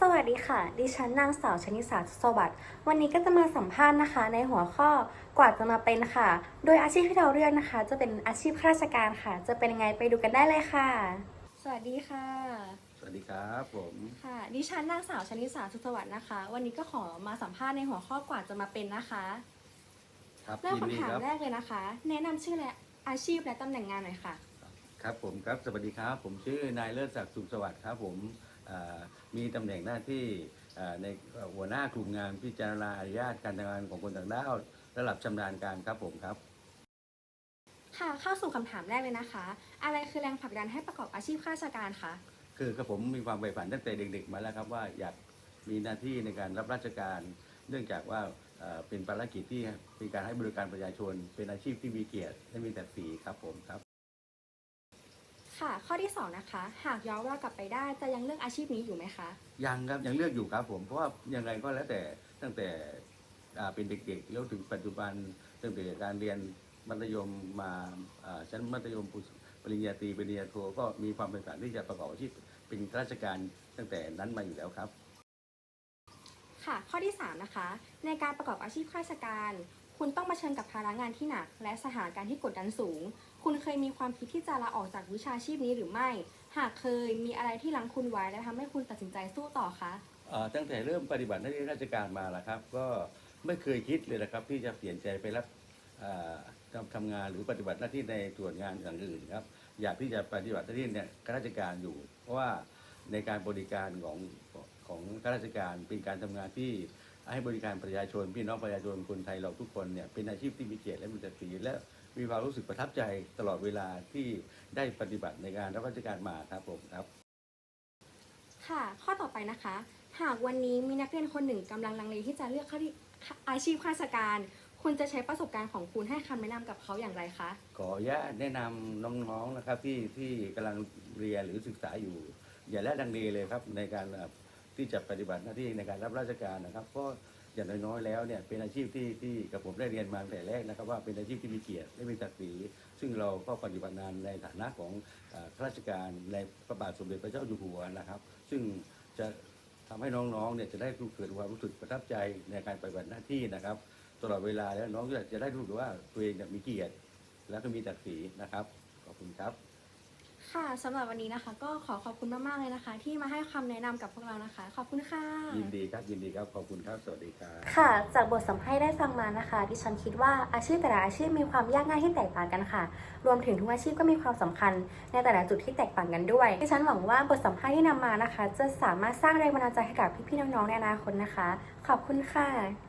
สวัสดีค่ะ ดิฉันนางสาวชนิสาสุสวัสดิ์วันนี้ก็จะมาสัมภาษณ์นะคะ ในหัวข้อกว่าจะมาเป็นค่ะ โดยอาชีพที่เราเลือกนะคะ จะเป็นอาชีพข้าราชการค่ะ จะเป็นยังไงไปดูกันได้เลยค่ะ สวัสดีค่ะ สวัสดีครับผมค่ะ ดิฉันนางสาวชนิสาสุสวัสดิ์นะคะ วันนี้ก็ขอมาสัมภาษณ์ในหัวข้อกว่าจะมาเป็นนะคะครับเริ่มยินดีคำถามครับแรกเลยนะคะ แนะนำชื่อและอาชีพและตำแหน่งงานหน่อยค่ะ ครับผมครับสวัสดีครับ ผมชื่อนายเลิศศักดิ์สุขสวัสดิ์ครับผมอ่า มีตำแหน่งหน้าที่อ่าในหัวหน้ากลุ่มงานพิจารณาอนุญาตการทำงานของคนต่างด้าวระดับชำนาญการครับผมครับ ค่ะเข้าสู่คำถามแรกเลยนะคะ อะไรคือแรงผลักดันให้ประกอบอาชีพข้าราชการคะคือกับผมมีความใฝ่ฝันตั้งแต่เด็กๆมาแล้วครับว่าอยากมีหน้าที่ในการรับราชการ เนื่องจากว่าเอ่อเป็นภารกิจที่เป็นการให้บริการประชาชน เป็นอาชีพที่มีเกียรติและมีแต่สีครับผมครับ ค่ะ ข้อที่สองนะคะ หากย้อนเวลากลับไปได้จะยังเลือกอาชีพนี้อยู่ไหมคะ ยังครับยังเลือกอยู่ครับผมเพราะว่ายังไงก็แล้วแต่ตั้งแต่อ่าเป็นเด็กๆแล้วถึงปัจจุบันตั้งแต่การเรียนมัธยมมาอ่าชั้นมัธยมปริญญาตรีปริญญาโทก็มีความเป็นฝันที่จะประกอบอาชีพเป็นข้าราชการตั้งแต่นั้นมาอยู่แล้วครับ ค่ะ ข้อที่สามนะคะ ในการประกอบอาชีพข้าราชการ คุณต้องมาเชิญกับภาระงานที่หนัก และสถานการณ์ที่กดดันสูง คุณเคยมีความคิดที่จะลาออกจากวิชาชีพนี้หรือไม่ หากเคยมีอะไรที่ลังคุณไว้และทำให้คุณตัดสินใจสู้ต่อคะตั้งแต่เริ่มปฏิบัติหน้าที่ราชการมาแล้วครับ ก็ไม่เคยคิดเลยนะครับ ที่จะเปลี่ยนใจไปรับทำทำงานหรือปฏิบัติหน้าที่ในส่วนงานอย่างอื่นครับ อยากที่จะปฏิบัติหน้าที่เนี่ยข้าราชการอยู่ เพราะว่าในการบริการของของข้าราชการเป็นการทำงานที่ ให้บริการประชาชน พี่น้องประชาชนคนไทยเราทุกคนเนี่ยเป็นอาชีพที่มีเกียรติและมีศักดิ์ศรีและมีความรู้สึกประทับใจตลอดเวลาที่ได้ปฏิบัติในการรับราชการมาครับผมครับ ค่ะ ข้อต่อไปนะคะ หากวันนี้มีนักเรียนคนหนึ่งกำลังลังเลที่จะเลือกข้าราอาชีพข้าราชการ คุณจะใช้ประสบการณ์ของคุณให้คำแนะนำกับเขาอย่างไรคะ ขออนุญาตแนะนำน้องๆนะครับที่ที่กำลังเรียนหรือศึกษาอยู่ อย่าละดังเลเลยครับในการเอ่อ ที่จะปฏิบัติหน้าที่ในการรับราชการนะครับ เพราะอย่างน้อยๆแล้วเนี่ยเป็นอาชีพที่ที่กับผมได้เรียนมาแต่แรกนะครับ ว่าเป็นอาชีพที่มีเกียรติและมีศักดิ์ศรีซึ่งเราก็ปฏิบัติงานในฐานะของข้าราชการในพระบาทสมเด็จพระเจ้าอยู่หัวนะครับ ซึ่งจะทำให้น้องๆเนี่ยจะได้รู้เกิดความรู้สึกประทับใจในการปฏิบัติหน้าที่นะครับ ตลอดเวลาแล้วน้องจะจะได้รู้ว่าตัวเองมีเกียรติ แล้วก็มีศักดิ์ศรีนะครับขอบคุณครับ ค่ะสำหรับวันนี้นะคะ ก็ขอขอบคุณมาก ๆ เลยนะคะ ที่มาให้คำแนะนำกับพวกเรานะคะ ขอบคุณค่ะ ยินดีครับยินดีครับขอบคุณครับสวัสดีครับ ค่ะ จากบทสัมภาษณ์ได้ฟังมานะคะ ดิฉันคิดว่าอาชีพแต่ละอาชีพมีความยากง่ายที่แตกต่างกันค่ะ รวมถึงทุกอาชีพก็มีความสำคัญในแต่ละจุดที่แตกต่างกันด้วย ดิฉันหวังว่าบทสัมภาษณ์ที่นำมานะคะ จะสามารถสร้างแรงบันดาลใจให้กับพี่ๆน้องๆในอนาคตนะคะ ขอบคุณค่ะ